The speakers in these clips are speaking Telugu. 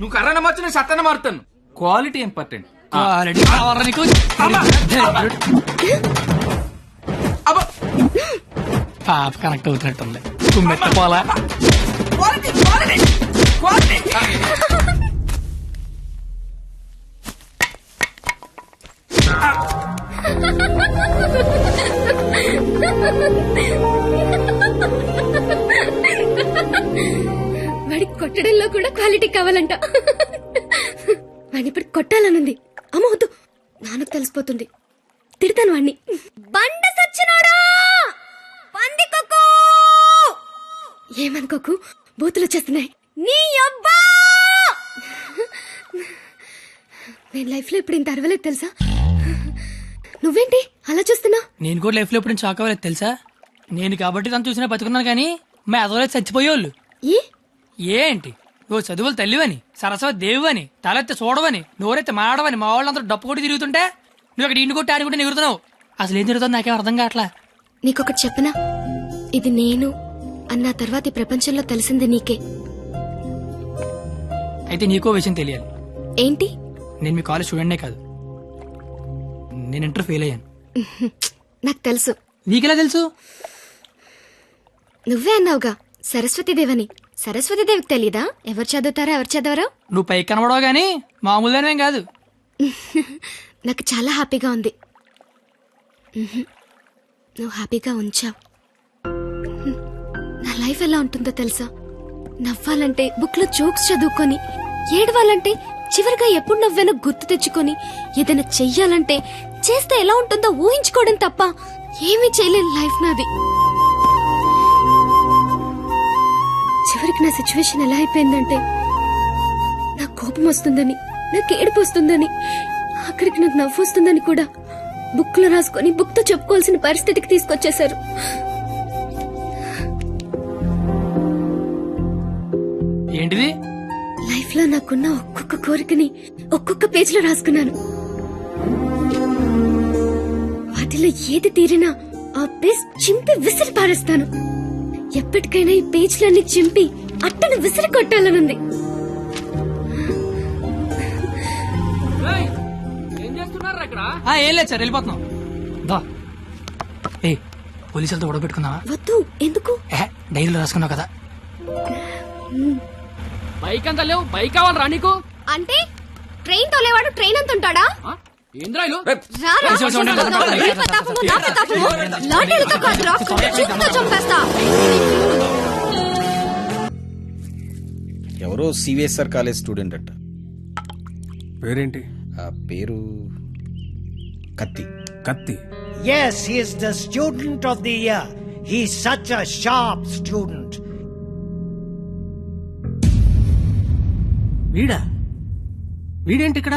నువ్వు కర్రన మార్చి నేను సత్తన మారుతాను. క్వాలిటీ ఇంపార్టెంట్ ఆల్రెడీ కావాలా నీకు. అబ్బా! పాప కనెక్ట్ అవుతున్నట్టుంది. కుమ్మెత్త పోలా క్వాలిటీ క్వాలిటీ క్వాలిటీ కొట్టడంలో కూడా క్వాలిటీ కావాలంట. వాడిని ఇప్పుడు కొట్టాలనుంది. అమ్మ వద్దు. నాన్నకు తెలిసిపోతుంది. తిడతాను వాణ్ణి బండ సచ్చినాడా! ఏమనుకోకు బూతులు వచ్చేస్తున్నాయి. నీ అబ్బా! నేను లైఫ్లో ఇప్పుడు ఇంత అరవలేదు తెలుసా? నువ్వేంటి? అలా చూస్తున్నా నేను కూడా లైఫ్లో ఎప్పుడు షాక్ అవ్వలేదు తెలుసా? నేను కాబట్టి తను చూసినా బతుకున్నాను కానీ మా ఎదవలేదు చచ్చిపోయేవాళ్ళు. ఏ? ఏంటి? ఓ చదువులు తల్లివని సరస్వతి దేవివని తలెత్తి చూడవని నోరెత్తి మాడవని మా వాళ్ళందరూ డప్పు కొట్టి తిరుగుతుంటే నువ్వు అక్కడ ఇంటి కొట్టి ఆడుకుంటే ఎగురుతున్నావు. అసలు ఏం జరుగుతుంది నాకేం అర్థం కావట్లా? నీకొకటి చెప్పనా? ఇది నేను అన్న తర్వాత ఈ ప్రపంచంలో తెలిసింది నీకే. అయితే నీకో విషయం తెలియాలి. ఏంటి? నేను మీ కాలేజ్ స్టూడెంట్నే కాదు. నేను ఇంటర్ ఫెయిల్ అయ్యాను. నాకు తెలుసు. నీకెలా తెలుసు? నువ్వే అన్నావుగా సరస్వతీదేవని సరస్వతీదేవికి తెలీదా? ఎవరు చదువుతారా ఎవరు చదవరా? నువ్వు పైకి కనబడవు కానీ మామూలుగానేం కాదు. నాకు చాలా హ్యాపీగా ఉంది. నువ్వు హ్యాపీగా ఉంచావు. నా లైఫ్ ఎలా ఉంటుందో తెలుసా? నవ్వాలంటే బుక్లో జోక్స్ చదువుకొని ఏడవాలంటే చివరిగా ఎప్పుడు నవ్వానో గుర్తు తెచ్చుకొని ఏదైనా చెయ్యాలంటే చేస్తే ఎలా ఉంటుందో ఊహించుకోవడం తప్ప ఏమీ చేయలేని లైఫ్ నాది. చివరికి నా సిచ్యువేషన్ ఎలా అయిపోయిందంటే నాకు కోపం వస్తుందని నాకు ఏడుపు వస్తుందని ఆఖరికి నాకు నవ్వు వస్తుందని కూడా బుక్లో రాసుకొని బుక్తో చెప్పుకోవాల్సిన పరిస్థితికి తీసుకొచ్చేశారు. ఏంటిది? లైఫ్లో నాకున్న ఒక్కొక్క కోరికని ఒక్కొక్క పేజ్లో రాసుకున్నాను. వాటిలో ఏది తీరినా ఆ పేజ్ చింపి విసిరి పారేస్తాను ఎప్పటికైనా ఈ పేజ్లన్నీ చింపి అట్టను విసిరి కొట్టాలనుంది ఏం చేస్తున్నారు ఇక్కడ? ఆ, ఏం లేదు సార్ వెళ్ళిపోతున్నాం. దా. ఏ పోలీసులతో గొడవ వద్దు ఎందుకు? ఏ డైరీలో రాసుకున్నావు కదా. బైక్ అంతా లేవు బైక్ కావాలరా నీకు? అంటే ట్రైన్ తోలేవాడు ట్రైన్ అంత ఉంటాడా ఎవరో సివిఎస్ఆర్ కాలేజ్ స్టూడెంట్ అంట. పేరేంటి? ఆ పేరు కత్తి. కత్తి? Yes, he is the student of the year. He's such a sharp student. వీడా? వీడేంటి ఇక్కడ?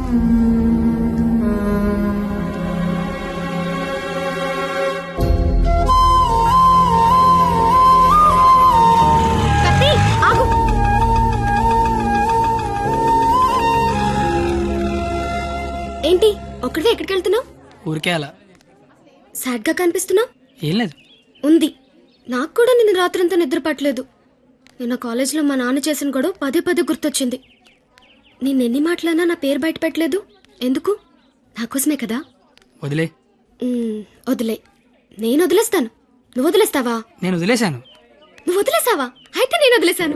ఊరికే అలా సాడ్గా కనిపిస్తున్నావు ఏం లేదు. ఉంది. నాకు కూడా నిన్న రాత్రంతా నిద్ర పట్టలేదు. నిన్న కాలేజీలో మా నాన్న చేసిన గొడవ పదే పదే గుర్తొచ్చింది. నిన్నెన్ని మాటలన్నా నా పేరు బయట పెట్టలేదు. ఎందుకు? నా కోసమే కదా? వదిలే. మ్మ్, వదిలే. నేను వదిలేస్తాను. నువ్వు వదిలేస్తావా? నేను వదిలేశాను. నువ్వు వదిలేసావా? అయితే నేను వదిలేశాను.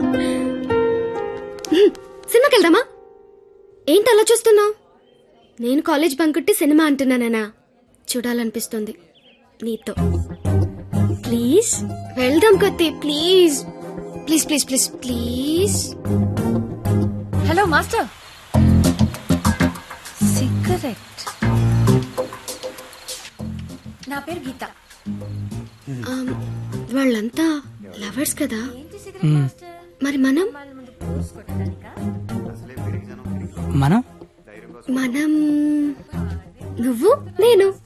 సినిమాకి వెళ్దామా? ఏంటి అలా చూస్తున్నావు? నేను కాలేజ్ బంకుట్టి సినిమా అంటున్నానా చూడాలనిపిస్తుంది. నీతో. ప్లీజ్. వెళ్దాం కత్తి please. Please please please please. Hello master. Cigarette. నా పేరు గీత. వాళ్ళంతా లవర్స్ కదా. మరి మనం? మనం? మనం? నువ్వు? నేను?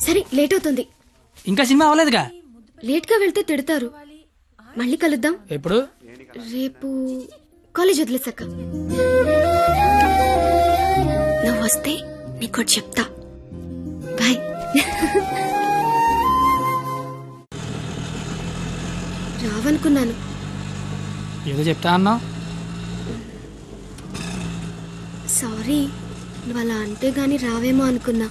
సరే లేట్ అవుతుంది. ఇంకా సినిమా అవ్వలేదుగా? లేట్గా వెళ్తే తిడతారు. మళ్ళీ కలుద్దాం. ఎప్పుడు? రేపు కాలేజ్ వదిలేసాక నువ్వు వస్తే నీకోటి చెప్తా. బాయ్. రావనుకున్నాను. ఏదో చెప్తా అన్నావు? సారీ నువ్వు అలా అంటే గాని రావేమో అనుకున్నా.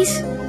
ప్లీజ్